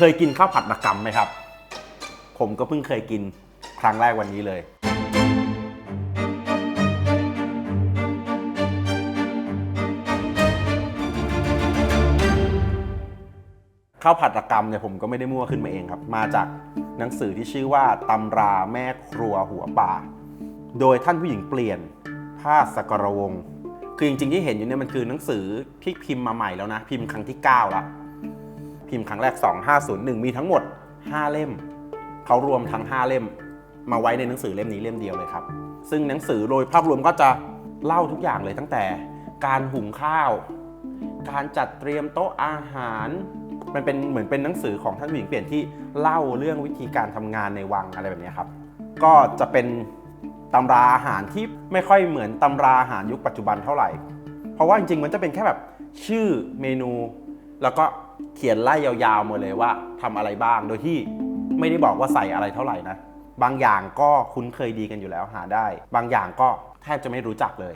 เคยกินข้าวผัดระกำไหมครับ ผมก็เพิ่งเคยกินครั้งแรกวันนี้เลย ข้าวผัดระกำเนี่ยผมก็ไม่ได้มั่วขึ้นมาเองครับ มาจากหนังสือที่ชื่อว่าตำราแม่ครัวหัวป่า โดยท่านผู้หญิงเปลี่ยนภาสกรวง คือจริงๆที่เห็นอยู่เนี่ยมันคือหนังสือที่พิมพ์มาใหม่แล้วนะ พิมพ์ครั้งที่ 9 แล้ว พิมพ์ครั้งแรก 2501 มีทั้งหมด 5 เล่ม เขารวมทั้ง 5 เล่ม มาไว้ในหนังสือเล่มนี้เล่มเดียวเลยครับ ซึ่งหนังสือโดยภาพรวมก็จะเล่าทุกอย่างเลยตั้งแต่ การหุงข้าว การจัดเตรียมโต๊ะอาหาร มันเป็นเหมือนเป็นหนังสือของท่านผู้หญิงเปลี่ยนที่เล่าเรื่องวิธีการทำงานในวังอะไรแบบนี้ครับ ก็จะเป็นตำราอาหารที่ไม่ค่อยเหมือนตำราอาหารยุคปัจจุบันเท่าไหร่ เพราะว่าจริงๆมันจะเป็นแค่แบบชื่อเมนู แล้วก็เขียนไล่ยาวๆมาเลยว่าทำอะไรบ้าง โดยที่ไม่ได้บอกว่าใส่อะไรเท่าไหร่นะ บางอย่างก็คุ้นเคยดีกันอยู่แล้วหาได้ บางอย่างก็แทบจะไม่รู้จักเลย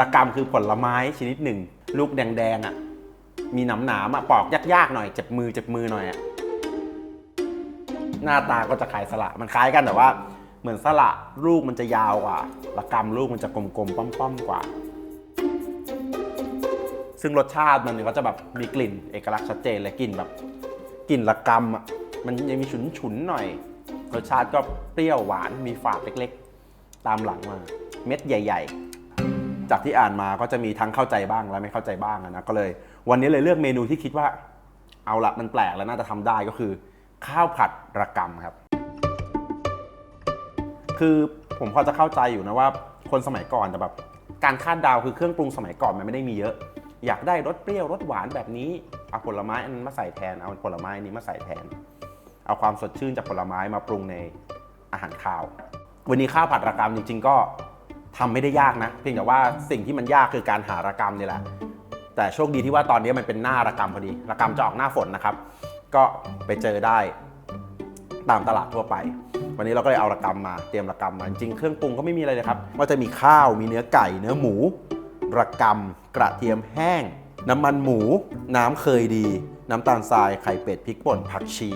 ระกำคือผลไม้ชนิดหนึ่ง ลูกแดงๆอะ มีหนำหนามๆอะปอกยากๆหน่อย เจ็บมือเจ็บมือหน่อยอะ หน้าตาก็จะคล้ายสละ มันคล้ายกันแต่ว่า เหมือนสละลูกมันจะยาวกว่าระกำลูกมันจะกลมๆป้อมๆกว่า ซึ่งรสชาติมันก็จะแบบมีกลิ่นเอกลักษณ์ชัดเจนเลยกลิ่นแบบกลิ่นระกำอะมันยังมีฉุนๆหน่อย รสชาติก็เปรี้ยวหวานมีฝาดเล็กๆ ตามหลังมา เม็ดใหญ่ ๆ จากที่อ่านมาก็จะมีทั้งเข้าใจบ้างและไม่เข้าใจบ้างนะก็เลย วันนี้เลยเลือกเมนูที่คิดว่า เอาละมันแปลกและน่าจะทำได้ก็คือ ข้าวผัดระกำครับ คือผมพอจะเข้าใจอยู่นะว่า คนสมัยก่อนแต่แบบการคาดเดาคือเครื่องปรุงสมัยก่อนมันไม่ได้มีเยอะ อยากได้รสเปรี้ยวรสหวานแบบนี้เอาผลไม้อันนั้นมาใส่แทนเอาผลไม้นี้มาใส่แทน เอาความสดชื่นจากผลไม้มาปรุงในอาหารคาว วันนี้ข้าวผัดระกำจริง ๆ ก็ทำไม่ได้ยากนะ เพียงแต่ว่าสิ่งที่มันยากคือการหาระกำนี่แหละ แต่โชคดีที่ว่าตอนนี้มันเป็นหน้าระกำพอดีระกำจะออกหน้าฝนนะครับ ก็ไปเจอได้ตามตลาดทั่วไป วันนี้เราก็เลยเอาระกำมาเตรียมระกำมาจริงเครื่องปรุงก็ไม่มีอะไรเลยครับ ก็จะมีข้าวมีเนื้อไก่เนื้อหมู ระกำกระเทียมแห้ง น้ำมันหมู น้ำเคยดี น้ำตาลทรายไข่เป็ดพริกป่นผักชี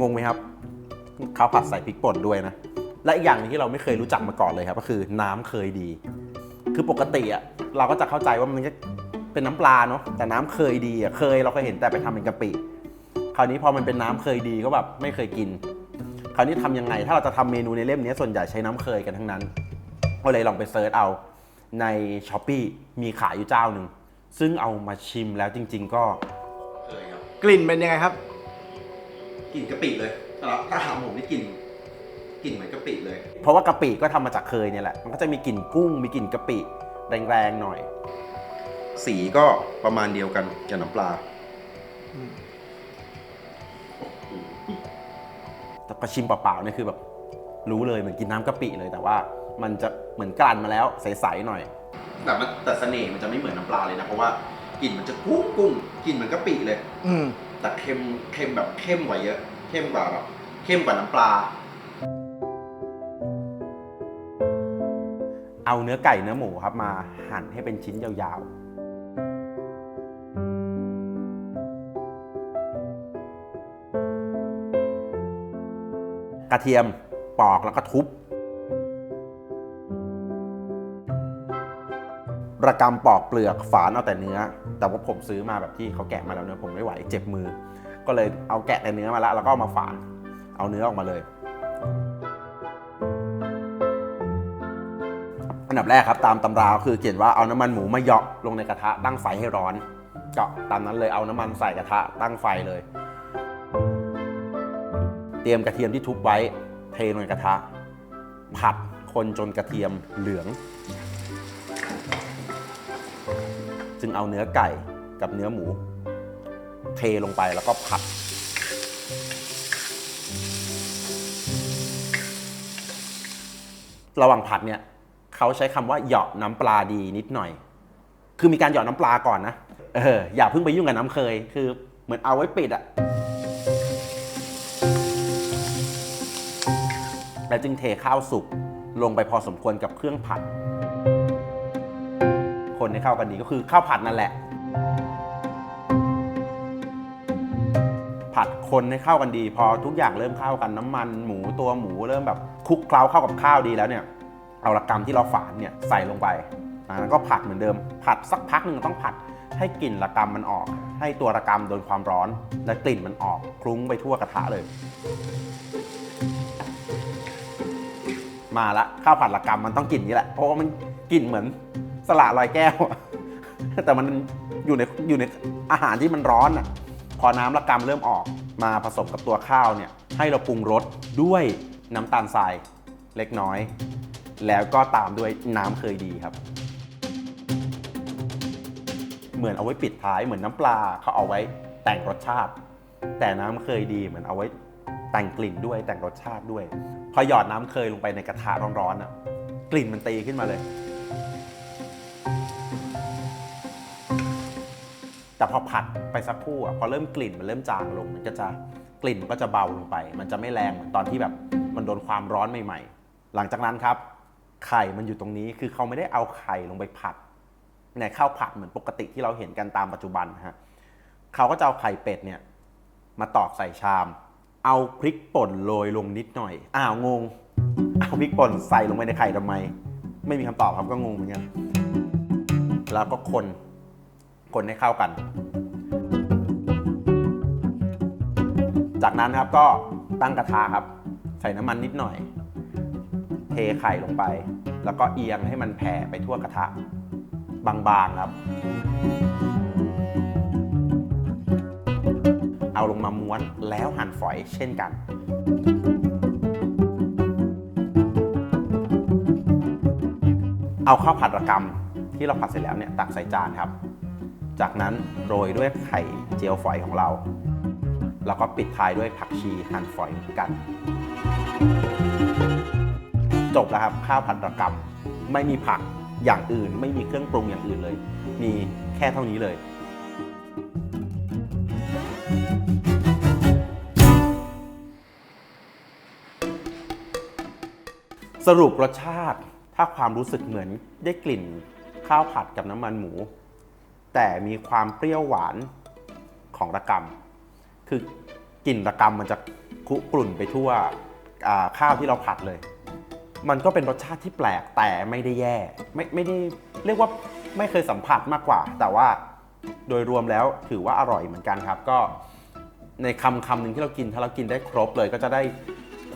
งงไหมครับข้าวผัดใส่พริกป่นด้วยนะ และอีกอย่างหนึงที่เราไม่เคยรู้จักมาก่อนเลยครับ ก็คือน้ำเคยดี คือปกติอะเราก็จะเข้าใจว่ามันจะเป็นน้ำปลาเนาะแต่น้ำเคยดีอะเคยเราเคยเห็นแต่ไปทำเป็นกะปิคราวนี้พอมันเป็นน้ำเคยดีก็แบบไม่เคยกิน คราวนี้ทำยังไง ถ้าเราจะทำเมนูในเล่มนี้ส่วนใหญ่ใช้น้ำเคยกันทั้งนั้นก็เลยลองไปเซิร์ชเอา ใน s h อ p e e มีขายอยู่เจ้าหนึ่ง ซึ่งเอามาชิมแล้วจริง ๆ ก็เคยครับกลิ่นเป็นยังไงครับ กลิ่นกะปิเลยสำหรับถ้าถามผมนี่กลิ่นกลิ่นเหมือนกะปิเลย เพราะว่ากะปิก็ทำมาจากเคยเนี่ยแหละ มันก็จะมีกลิ่นกุ้ง มีกลิ่นกะปิแรงๆหน่อย สีก็ประมาณเดียวกันกับน้ำปลาอืมแต่พอชิมเปล่าๆเนี่ยคือแบบรู้เลยเหมือนกินน้ำกะปิเลยแต่ว่า มันจะเหมือนกลั่นมาแล้วใสๆหน่อย แต่มันแต่เสน่ห์มันจะไม่เหมือนน้ำปลาเลยนะ เพราะว่ากลิ่นมันจะกุ้งกุ้งกลิ่นเหมือนกะปิเลย อืมแต่เค็มเค็มแบบเข้มกว่าเยอะ เข้มกว่าแบบเข้มกว่าน้ำปลา เอาเนื้อไก่เนื้อหมูครับมาหั่นให้เป็นชิ้นยาวๆ กระเทียมปอกแล้วก็ทุบ ระกำปอกเปลือกฝานเอาแต่เนื้อ แต่ว่าผมซื้อมาแบบที่เขาแกะมาแล้วเนื้อผมไม่ไหวเจ็บมือ ก็เลยเอาแกะแต่เนื้อมาแล้วแล้วก็เอามาฝาน เอาเนื้อออกมาเลยอันดับแรกครับตามตำราคือเขียนว่าเอาน้ำมันหมูมาเหยาะลงในกระทะตั้งไฟให้ร้อนก็ตามนั้นเลยเอาน้ำมันใส่กระทะตั้งไฟเลย เตรียมกระเทียมที่ทุบไว้เทลงในกระทะ ผัดคนจนกระเทียมเหลือง จึงเอาเนื้อไก่กับเนื้อหมู เทลงไปแล้วก็ผัด ระหว่างผัดเนี่ยเขาใช้คำว่าเหยาะน้ำปลาดีนิดหน่อย คือมีการเหยาะน้ำปลาก่อนนะเอออย่าเพิ่งไปยุ่งกับน้ำเคย คือเหมือนเอาไว้ปิดอะแล้วจึงเทข้าวสุกลงไปพอสมควรกับเครื่องผัด คนให้เข้ากันดีก็คือข้าวผัดนั่นแหละ ผัดคนให้เข้ากันดี พอทุกอย่างเริ่มเข้ากันน้ำมัน หมูตัวหมูเริ่มแบบคลุกเคล้าเข้ากับข้าวดีแล้วเนี่ยเอาระกำที่เราฝานเนี่ยใส่ลงไปอ่าแล้วก็ผัดเหมือนเดิม ผัดสักพักหนึ่งต้องผัดให้กลิ่นระกำมันออก ให้ตัวระกำโดนความร้อน และกลิ่นมันออกคลุ้งไปทั่วกระทะเลย มาละข้าวผัดระกำมันต้องกลิ่นนี้แหละเพราะว่ามันกลิ่นเหมือน สละลอยแก้ว แต่มันอยู่ในอยู่ในอาหารที่มันร้อนอะพอน้ำระกำเริ่มออกมาผสมกับตัวข้าวเนี่ย ให้เราปรุงรสด้วยน้ำตาลทรายเล็กน้อย แล้วก็ตามด้วยน้ำเคยดีครับ เหมือนเอาไว้ปิดท้ายเหมือนน้ำปลาเขาเอาไว้แต่งรสชาติ แต่น้ำเคยดีเหมือนเอาไว้แต่งกลิ่นด้วยแต่งรสชาติด้วย พอหยอดน้ำเคยลงไปในกระทะร้อนๆอะกลิ่นมันตีขึ้นมาเลย แต่พอผัดไปสักครู่อะพอเริ่มกลิ่นมันเริ่มจางลง มันก็จะกลิ่นมันก็จะเบาลงไป มันจะไม่แรงเหมือนตอนที่แบบมันโดนความร้อนใหม่ ๆ หลังจากนั้นครับ ไข่มันอยู่ตรงนี้คือเขาไม่ได้เอาไข่ลงไปผัดในข้าวผัดเหมือนปกติที่เราเห็นกันตามปัจจุบันนะฮะเขาก็จะเอาไข่เป็ดเนี่ยมาตอกใส่ชาม เอาพริกป่นโรยลงนิดหน่อย อ้าวงง เอาพริกป่นใส่ลงไปในไข่ทำไม ไม่มีคำตอบครับก็งงเหมือนกัน แล้วก็คน คนให้เข้ากัน จากนั้นครับก็ตั้งกระทะครับ ใส่น้ำมันนิดหน่อย เทไข่ลงไป แล้วก็เอียงให้มันแผ่ไปทั่วกระทะ บางๆครับ เอาลงมาม้วนแล้วหั่นฝอยเช่นกันเอาข้าวผัดระกำที่เราผัดเสร็จแล้วเนี่ยตักใส่จานครับ จากนั้นโรยด้วยไข่เจียวฝอยของเรา แล้วก็ปิดท้ายด้วยผักชีหั่นฝอยกัน จบแล้วครับข้าวผัดระกำไม่มีผักอย่างอื่น ไม่มีเครื่องปรุงอย่างอื่นเลย มีแค่เท่านี้เลยสรุปรสชาติถ้าความรู้สึกเหมือนได้กลิ่นข้าวผัดกับน้ำมันหมู แต่มีความเปรี้ยวหวานของระกำคือกลิ่นระกำมันจะคุกรุ่นไปทั่วข้าวที่เราผัดเลย มันก็เป็นรสชาติที่แปลกแต่ไม่ได้แย่ ไม่ไม่ได้เรียกว่าไม่เคยสัมผัสมากกว่า แต่ว่าโดยรวมแล้วถือว่าอร่อยเหมือนกันครับ ก็ในคำคำหนึ่งที่เรากินถ้าเรากินได้ครบเลย ก็จะได้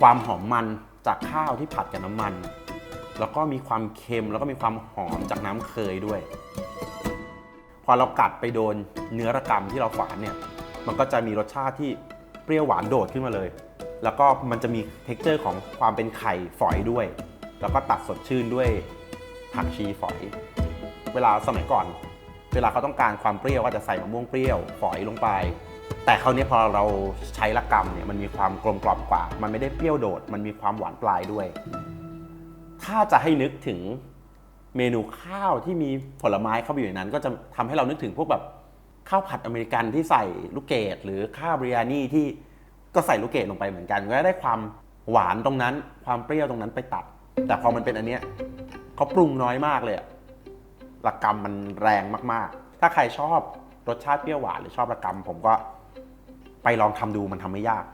ความหอมมันจากข้าวที่ผัดกับน้ำมัน แล้วก็มีความเค็มแล้วก็มีความหอมจากน้ำเคยด้วย พอเรากัดไปโดนเนื้อระกำที่เราฝานเนี่ย มันก็จะมีรสชาติที่เปรี้ยวหวานโดดขึ้นมาเลย แล้วก็มันจะมีเท็กเจอร์ของความเป็นไข่ฝอยด้วย แล้วก็ตัดสดชื่นด้วยผักชีฝอย เวลาสมัยก่อน เวลาเขาต้องการความเปรี้ยวก็จะใส่มะม่วงเปรี้ยวฝอยลงไป แต่คราวนี้พอเราใช้ละกำเนี่ยมันมีความกลมกล่อมกว่า มันไม่ได้เปรี้ยวโดด มันมีความหวานปลายด้วย ถ้าจะให้นึกถึง เมนูข้าวที่มีผลไม้เข้าไปอยู่ในนั้น ก็จะทำให้เรานึกถึงพวกแบบข้าวผัดอเมริกันที่ใส่ลูกเกดหรือข้าวบริยานี่ที่ก็ใส่ลูกเกดลงไปเหมือนกันก็ได้ความหวานตรงนั้น ความเปรี้ยวตรงนั้นไปตัด แต่พอมันเป็นอันเนี้ยเขาปรุงน้อยมากเลยอะระกำมันแรงมากๆ ถ้าใครชอบรสชาติเปรี้ยวหวานหรือชอบระกำผมก็ไปลองทำดูมันทำไม่ยาก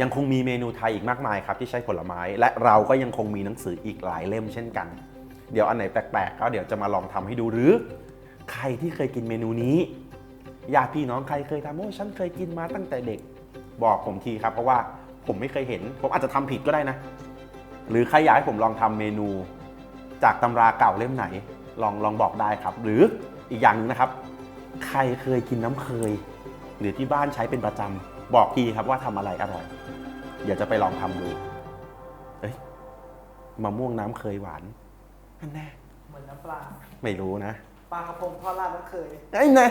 ยังคงมีเมนูไทยอีกมากมายครับที่ใช้ผลไม้ และเราก็ยังคงมีหนังสืออีกหลายเล่มเช่นกัน เดี๋ยวอันไหนแปลกๆ ก็เดี๋ยวจะมาลองทำให้ดูหรือ ใครที่เคยกินเมนูนี้ญาติพี่น้องใครเคยทำโอ้ยฉันเคยกินมาตั้งแต่เด็ก บอกผมทีครับ เพราะว่าผมไม่เคยเห็น ผมอาจจะทำผิดก็ได้นะ หรือใครอยากให้ผมลองทำเมนู จากตำราเก่าเล่มไหน ลองลองบอกได้ครับ หรืออีกอย่างหนึงนะครับ ใครเคยกินน้ำเคย หรือที่บ้านใช้เป็นประจำบอกทีครับว่าทำอะไรอร่อยเดี๋ยวจะไปลองทำดูเอ้ยมะม่วงน้ำเคยหวาน อันแน่เหมือนน้ำปลาไม่รู้นะ ปลากระพงทอดราดน้ำเคย ไอ้นะ